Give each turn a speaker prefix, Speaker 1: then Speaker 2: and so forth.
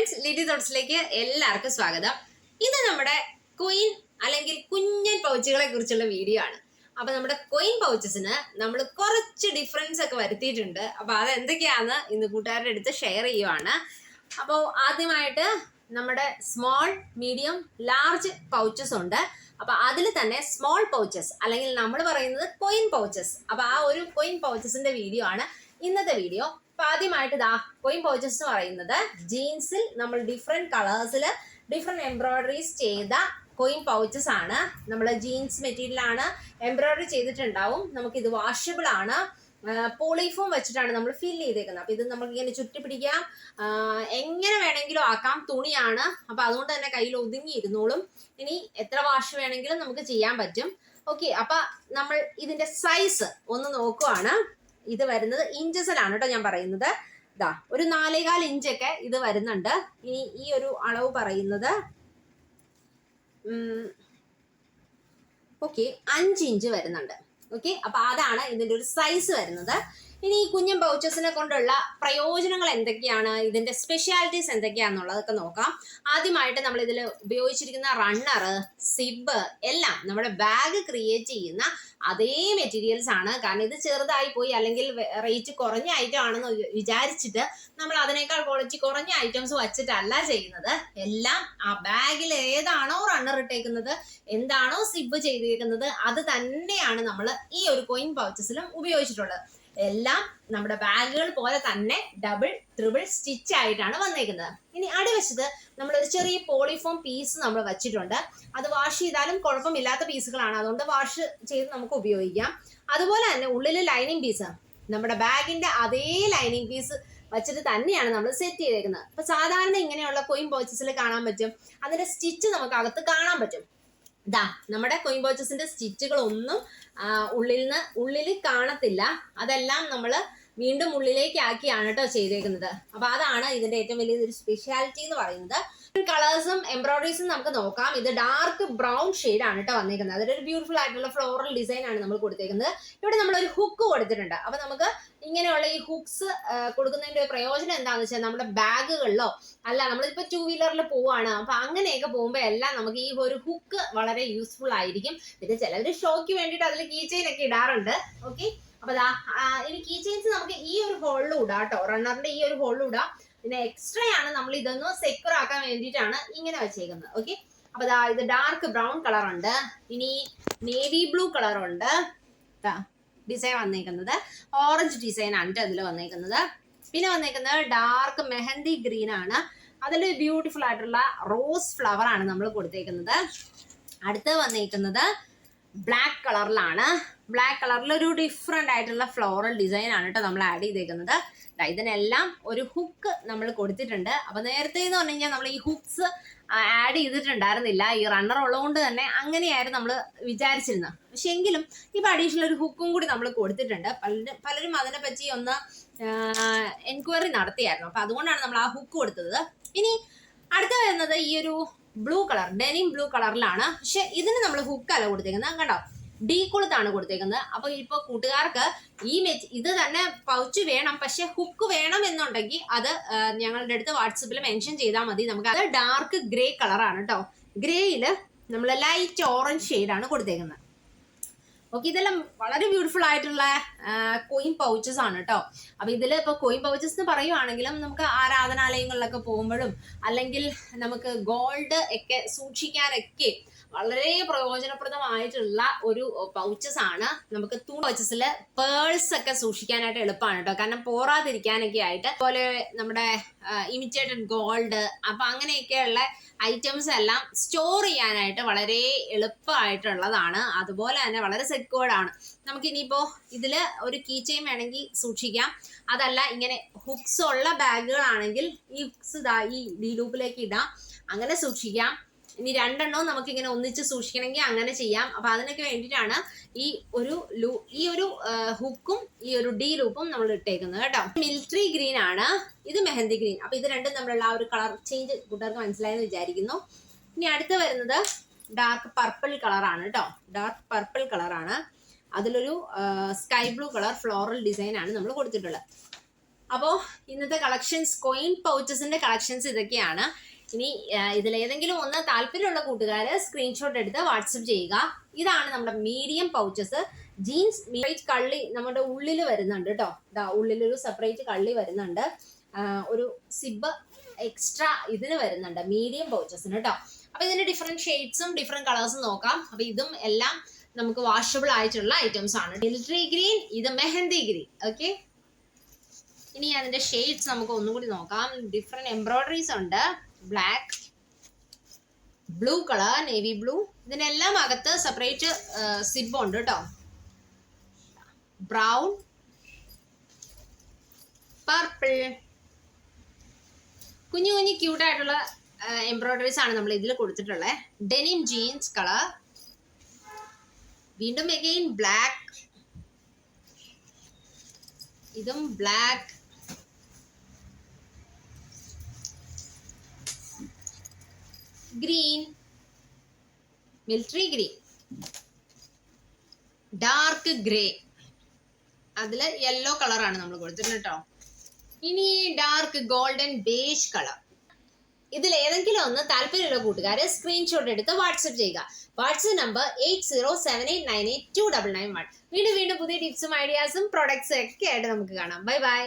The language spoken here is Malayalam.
Speaker 1: ഫ്രണ്ട്സ് ലിഡി തോട്ട്സിലേക്ക് എല്ലാവർക്കും സ്വാഗതം. ഇത് നമ്മുടെ കൊയിൻ അല്ലെങ്കിൽ കുഞ്ഞൻ പൗച്ചുകളെ കുറിച്ചുള്ള വീഡിയോ ആണ്. അപ്പൊ നമ്മുടെ കൊയിൻ പൗച്ചസിന് നമ്മൾ കുറച്ച് ഡിഫറൻസ് ഒക്കെ വരുത്തിയിട്ടുണ്ട്. അപ്പൊ അത് എന്തൊക്കെയാന്ന് ഇന്ന് കൂട്ടുകാരുടെ അടുത്ത് ഷെയർ ചെയ്യുവാണ്. അപ്പോൾ ആദ്യമായിട്ട് നമ്മുടെ സ്മോൾ മീഡിയം ലാർജ് പൗച്ചസ് ഉണ്ട്. അപ്പൊ അതിൽ തന്നെ സ്മോൾ പൗച്ചസ് അല്ലെങ്കിൽ നമ്മൾ പറയുന്നത് കൊയിൻ പൗച്ചസ് അപ്പൊ ആ ഒരു കൊയിൻ പൗച്ചസിന്റെ വീഡിയോ ആണ് ഇന്നത്തെ വീഡിയോ അപ്പൊ ആദ്യമായിട്ട് ദാ കൊയിൻ പൗച്ചസ് എന്ന് പറയുന്നത് ജീൻസിൽ നമ്മൾ ഡിഫറെന്റ് കളേഴ്സിൽ ഡിഫറെന്റ് എംബ്രോയിഡറീസ് ചെയ്ത കൊയിൻ പൗച്ചസ് ആണ്. നമ്മൾ ജീൻസ് മെറ്റീരിയൽ ആണ് എംബ്രോയിഡറി ചെയ്തിട്ടുണ്ടാവും. ഇത് വാഷബിൾ ആണ്. പോളിഫോം വെച്ചിട്ടാണ് നമ്മൾ ഫിൽ ചെയ്തേക്കുന്നത്. അപ്പൊ ഇത് നമുക്ക് ഇങ്ങനെ ചുറ്റി പിടിക്കാം എങ്ങനെ വേണമെങ്കിലും ആക്കാം. തുണിയാണ്. അപ്പൊ അതുകൊണ്ട് തന്നെ കയ്യിൽ ഒതുങ്ങി ഇരുന്നോളും. ഇനി എത്ര വാഷ് വേണമെങ്കിലും നമുക്ക് ചെയ്യാൻ പറ്റും. ഓക്കെ അപ്പൊ നമ്മൾ ഇതിന്റെ സൈസ് ഒന്ന് നോക്കുവാണ്. ഇത് വരുന്നത് ഇഞ്ചസിലാണ് കേട്ടോ ഞാൻ പറയുന്നത്. ഇതാ ഒരു നാലേകാൽ ഇഞ്ചൊക്കെ ഇത് വരുന്നുണ്ട്. ഇനി ഈ ഒരു അളവ് പറയുന്നത് ഓക്കെ അഞ്ച് ഇഞ്ച് വരുന്നുണ്ട്. ഓക്കെ അപ്പൊ അതാണ് ഇതിന്റെ ഒരു സൈസ് വരുന്നത്. ഇനി ഈ കുഞ്ഞൻ പൗച്ചസിനെ കൊണ്ടുള്ള പ്രയോജനങ്ങൾ എന്തൊക്കെയാണ്? ഇതിന്റെ സ്പെഷ്യാലിറ്റീസ് എന്തൊക്കെയാണെന്നുള്ളതൊക്കെ നോക്കാം. ആദ്യമായിട്ട് നമ്മൾ ഇതിൽ ഉപയോഗിച്ചിരിക്കുന്ന റണ്ണർ സിബ് എല്ലാം നമ്മുടെ ബാഗ് ക്രിയേറ്റ് ചെയ്യുന്ന അതേ മെറ്റീരിയൽസ് ആണ്. കാരണം ഇത് ചെറുതായി പോയി അല്ലെങ്കിൽ റേറ്റ് കുറഞ്ഞ ഐറ്റം ആണെന്ന് വിചാരിച്ചിട്ട് നമ്മൾ അതിനേക്കാൾ ക്വാളിറ്റി കുറഞ്ഞ ഐറ്റംസ് വച്ചിട്ടല്ല ചെയ്യുന്നത്. എല്ലാം ആ ബാഗിൽ ഏതാണോ റണ്ണർ ഇട്ടേക്കുന്നത് എന്താണോ സിബ് ചെയ്തിരിക്കുന്നത് അത് തന്നെയാണ് നമ്മൾ ഈ ഒരു കോയിൻ പൗച്ചസിലും ഉപയോഗിച്ചിട്ടുള്ളത്. എല്ലാം നമ്മുടെ ബാഗുകൾ പോലെ തന്നെ ഡബിൾ ട്രിബിൾ സ്റ്റിച്ച് ആയിട്ടാണ് വന്നേക്കുന്നത്. ഇനി അടിവശത്ത് നമ്മൾ ഒരു ചെറിയ പോളിഫോം പീസ് നമ്മൾ വെച്ചിട്ടുണ്ട്. അത് വാഷ് ചെയ്താലും കുഴപ്പമില്ലാത്ത പീസുകളാണ്. അതുകൊണ്ട് വാഷ് ചെയ്ത് നമുക്ക് ഉപയോഗിക്കാം. അതുപോലെ തന്നെ ഉള്ളിൽ ലൈനിങ് പീസ് നമ്മുടെ ബാഗിന്റെ അതേ ലൈനിങ് പീസ് വെച്ചിട്ട് തന്നെയാണ് നമ്മൾ സെറ്റ് ചെയ്തേക്കുന്നത്. അപ്പൊ സാധാരണ ഇങ്ങനെയുള്ള കൊയിൻ ബോക്സസിൽ കാണാൻ പറ്റും. അതിന്റെ സ്റ്റിച്ച് നമുക്ക് അകത്ത് കാണാൻ പറ്റും. ദാ നമ്മുടെ കൊയിൻ ബോച്ചസിന്റെ സ്റ്റിച്ചുകൾ ഒന്നും ഉള്ളിൽ നിന്ന് ഉള്ളിൽ കാണത്തില്ല. അതെല്ലാം നമ്മൾ വീണ്ടും ഉള്ളിലേക്ക് ആക്കിയാണ് കേട്ടോ ചെയ്തേക്കുന്നത്. അപ്പൊ അതാണ് ഇതിന്റെ ഏറ്റവും വലിയ ഒരു സ്പെഷ്യാലിറ്റി എന്ന് പറയുന്നത്. കളേഴ്സും എംബ്രോയിഡറീസും നമുക്ക് നോക്കാം. ഇത് ഡാർക്ക് ബ്രൗൺ ഷെയ്ഡ് ആണ് കേട്ടോ വന്നേക്കുന്നത്. അതൊരു ബ്യൂട്ടിഫുൾ ആയിട്ടുള്ള ഫ്ലോറൽ ഡിസൈൻ ആണ് നമ്മൾ കൊടുത്തേക്കുന്നത്. ഇവിടെ നമ്മൾ ഒരു ഹുക്ക് കൊടുത്തിട്ടുണ്ട്. അപ്പൊ നമുക്ക് ഇങ്ങനെയുള്ള ഈ ഹുക്സ് കൊടുക്കുന്നതിന്റെ പ്രയോജനം എന്താണെന്ന് വെച്ചാൽ നമ്മുടെ ബാഗുകളിലോ അല്ല നമ്മളിപ്പോ ടൂ വീലറിൽ പോവാണ്. അപ്പൊ അങ്ങനെയൊക്കെ പോകുമ്പോൾ എല്ലാം നമുക്ക് ഈ ഒരു ഹുക്ക് വളരെ യൂസ്ഫുൾ ആയിരിക്കും. പിന്നെ ചിലവര് ഷോയ്ക്ക് വേണ്ടിയിട്ട് അതിൽ കീ ചെയിൻ ഒക്കെ ഇടാറുണ്ട്. ഓക്കെ അപ്പൊ ദാ ഇനി കീ ചെയിൻസ് നമുക്ക് ഈ ഒരു ഹോളിൽ ഇടാം കേട്ടോ റണ്ണറിന്റെ ഈ ഒരു ഹോളിൽ ഇടാം. പിന്നെ എക്സ്ട്രാ ആണ് നമ്മൾ ഇതൊന്ന് സെക്യൂർ ആക്കാൻ വേണ്ടിയിട്ടാണ് ഇങ്ങനെ വെച്ചേക്കുന്നത്. ഓക്കെ അപ്പൊ ദാ ഇത് ഡാർക്ക് ബ്രൗൺ കളർ ഉണ്ട്. ഇനി നേവി ബ്ലൂ കളർ ഉണ്ട്. ഡിസൈൻ വന്നേക്കുന്നത്. ഓറഞ്ച് ഡിസൈൻ ആണ് ഇതിൽ വന്നേക്കുന്നത്. പിന്നെ വന്നേക്കുന്നത് ഡാർക്ക് മെഹന്തി ഗ്രീൻ ആണ്. അതിൽ ബ്യൂട്ടിഫുൾ ആയിട്ടുള്ള റോസ് ഫ്ലവർ ആണ് നമ്മൾ കൊടുത്തേക്കുന്നത്. അടുത്ത് വന്നേക്കുന്നത് ബ്ലാക്ക് കളറിലാണ് ബ്ലാക്ക് കളറിൽ ഒരു ഡിഫറെന്റ് ആയിട്ടുള്ള ഫ്ലോറൽ ഡിസൈൻ ആണ് കേട്ടോ നമ്മൾ ആഡ് ചെയ്തേക്കുന്നത്. ഇതിനെല്ലാം ഒരു ഹുക്ക് നമ്മൾ കൊടുത്തിട്ടുണ്ട്. അപ്പോൾ നേരത്തെ എന്ന് പറഞ്ഞു കഴിഞ്ഞാൽ നമ്മൾ ഈ ഹുക്സ് ആഡ് ചെയ്തിട്ടുണ്ടായിരുന്നില്ല. ഈ റണ്ണർ ഉള്ളതുകൊണ്ട് തന്നെ അങ്ങനെയായിരുന്നു നമ്മൾ വിചാരിച്ചിരുന്നത്. പക്ഷെ എങ്കിലും ഇപ്പോൾ അഡീഷണൽ ഒരു ഹുക്കും കൂടി നമ്മൾ കൊടുത്തിട്ടുണ്ട്. പലരും പലരും അതിനെ ഒന്ന് എൻക്വയറി നടത്തിയായിരുന്നു. അപ്പോൾ അതുകൊണ്ടാണ് നമ്മൾ ആ ഹുക്ക് കൊടുത്തത്. ഇനി അടുത്ത വരുന്നത് ഈ ഒരു ബ്ലൂ കളർ ഡെനിം ബ്ലൂ കളറിലാണ് പക്ഷെ ഇതിന് നമ്മൾ ഹുക്കല്ല കൊടുത്തേക്കുന്നത്. കണ്ടോ? ഡീ കൊളുത്താണ് കൊടുത്തേക്കുന്നത്. അപ്പൊ ഇപ്പൊ കൂട്ടുകാർക്ക് ഈ മെറ്റ് ഇത് തന്നെ പൗച്ച് വേണം. പക്ഷെ ഹുക്ക് വേണം എന്നുണ്ടെങ്കിൽ അത് ഞങ്ങളുടെ അടുത്ത് വാട്സപ്പിൽ മെൻഷൻ ചെയ്താൽ മതി. നമുക്ക് അത് ഡാർക്ക് ഗ്രേ കളറാണ് കേട്ടോ ഗ്രേയിൽ നമ്മൾ ലൈറ്റ് ഓറഞ്ച് ഷെയ്ഡാണ് കൊടുത്തേക്കുന്നത്. ഓക്കെ ഇതെല്ലാം വളരെ ബ്യൂട്ടിഫുൾ ആയിട്ടുള്ള കോയിൻ പൗച്ചസ് ആണ് കേട്ടോ അപ്പൊ ഇതിൽ ഇപ്പൊ കോയിൻ പൗച്ചസ് എന്ന് പറയുവാണെങ്കിലും നമുക്ക് ആരാധനാലയങ്ങളിലൊക്കെ പോകുമ്പോഴും അല്ലെങ്കിൽ നമുക്ക് ഗോൾഡ് ഒക്കെ സൂക്ഷിക്കാനൊക്കെ വളരെ പ്രയോജനപ്രദമായിട്ടുള്ള ഒരു പൗച്ചസ് ആണ്. നമുക്ക് തൂ പൗച്ചസിൽ പേൾസ് ഒക്കെ സൂക്ഷിക്കാനായിട്ട് എളുപ്പമാണ് കേട്ടോ കാരണം പോറാതിരിക്കാനൊക്കെ ആയിട്ട് അതുപോലെ നമ്മുടെ ഇമിറ്റേറ്റഡ് ഗോൾഡ് അപ്പൊ അങ്ങനെയൊക്കെയുള്ള ഐറ്റംസ് എല്ലാം സ്റ്റോർ ചെയ്യാനായിട്ട് വളരെ എളുപ്പമായിട്ടുള്ളതാണ്. അതുപോലെ തന്നെ വളരെ സെക്യൂർഡ് ആണ്. നമുക്ക് ഇനിയിപ്പോ ഇതിൽ ഒരു കീ ചെയിൻ വേണമെങ്കിൽ സൂക്ഷിക്കാം. അതല്ല ഇങ്ങനെ ഹുക്സ് ഉള്ള ബാഗുകളാണെങ്കിൽ ഈ ഹുക്സ് ഇതാ ഈ ഡി ലൂപ്പിലേക്ക് ഇടാം. അങ്ങനെ സൂക്ഷിക്കാം. ഇനി രണ്ടെണ്ണവും നമുക്ക് ഇങ്ങനെ ഒന്നിച്ച് സൂക്ഷിക്കണമെങ്കിൽ അങ്ങനെ ചെയ്യാം. അപ്പൊ അതിനൊക്കെ വേണ്ടിയിട്ടാണ് ഈ ഒരു ലൂ ഈ ഒരു ഹുക്കും ഈ ഒരു ഡി ലൂപ്പും നമ്മൾ ഇട്ടേക്കുന്നത് കേട്ടോ. മിലിറ്ററി ഗ്രീൻ ആണ്. ഇത് മെഹന്തി ഗ്രീൻ അപ്പൊ ഇത് രണ്ടും തമ്മിലുള്ള ആ ഒരു കളർ ചേഞ്ച് കൂട്ടുകാർക്ക് മനസ്സിലായെന്ന് വിചാരിക്കുന്നു. ഇനി അടുത്ത് വരുന്നത് ഡാർക്ക് പർപ്പിൾ കളറാണ് കേട്ടോ ഡാർക്ക് പർപ്പിൾ കളറാണ് അതിലൊരു sky blue colour floral design ആണ് നമ്മൾ കൊടുത്തിട്ടുള്ളത്. അപ്പോൾ ഇന്നത്തെ കളക്ഷൻസ് കോയിൻ പൗച്ചസിന്റെ കളക്ഷൻസ് ഇതൊക്കെയാണ്. ഇനി ഇതിലേതെങ്കിലും ഒന്ന് താല്പര്യമുള്ള കൂട്ടുകാർ സ്ക്രീൻഷോട്ട് എടുത്ത് വാട്സപ്പ് ചെയ്യുക. ഇതാണ് നമ്മുടെ മീഡിയം പൗച്ചസ് ജീൻസ് സെപ്പറേറ്റ് കള്ളി നമ്മുടെ ഉള്ളിൽ വരുന്നുണ്ട് കേട്ടോ ഇതാ ഉള്ളിലൊരു സെപ്പറേറ്റ് കള്ളി വരുന്നുണ്ട്. ഒരു സിബ് എക്സ്ട്രാ ഇതിന് വരുന്നുണ്ട് മീഡിയം പൗച്ചസിന് കേട്ടോ അപ്പൊ ഇതിന്റെ ഡിഫറെന്റ് ഷെയ്ഡ്സും ഡിഫറെന്റ് കളേഴ്സും നോക്കാം. അപ്പൊ ഇതും എല്ലാം നമുക്ക് വാഷബിൾ ആയിട്ടുള്ള ഐറ്റംസ് ആണ്. മിലിറ്ററി ഗ്രീൻ ഇത് മെഹന്തി ഗ്രീൻ ഓക്കെ ഇനി അതിന്റെ ഷെയ്ഡ്സ് നമുക്ക് ഒന്നും കൂടി നോക്കാം. ഡിഫറെന്റ് എംബ്രോയിഡറീസ് ഉണ്ട്. Black blue colour navy blue ഇതിനെല്ലാം അകത്ത് സെപ്പറേറ്റ് സിബ് ഉണ്ട് കേട്ടോ ബ്രൗൺ പർപ്പിൾ കുഞ്ഞു കുഞ്ഞു ക്യൂട്ട് ആയിട്ടുള്ള എംബ്രോയിഡറീസ് ആണ് നമ്മൾ ഇതിൽ കൊടുത്തിട്ടുള്ളത് ഡെനിം ജീൻസ് കളർ വീണ്ടും എഗെയിൻ ബ്ലാക്ക് ഇതും black green military green dark grey അതിൽ യെല്ലോ കളറാണ് നമ്മൾ കൊടുത്തിട്ടുണ്ട് കേട്ടോ ഇനി ഡാർക്ക് ഗോൾഡൻ ബേജ് കളർ ഇതിൽ ഏതെങ്കിലും ഒന്ന് താല്പര്യമുള്ള കൂട്ടുകാരെ സ്ക്രീൻഷോട്ട് എടുത്ത് വാട്സപ്പ് ചെയ്യുക. WhatsApp number eight zero seven eight nine eight two double nine one വീണ്ടും വീണ്ടും പുതിയ ടിപ്സും ഐഡിയാസും പ്രൊഡക്ട്സും ഒക്കെ ആയിട്ട് നമുക്ക് കാണാം. Bye bye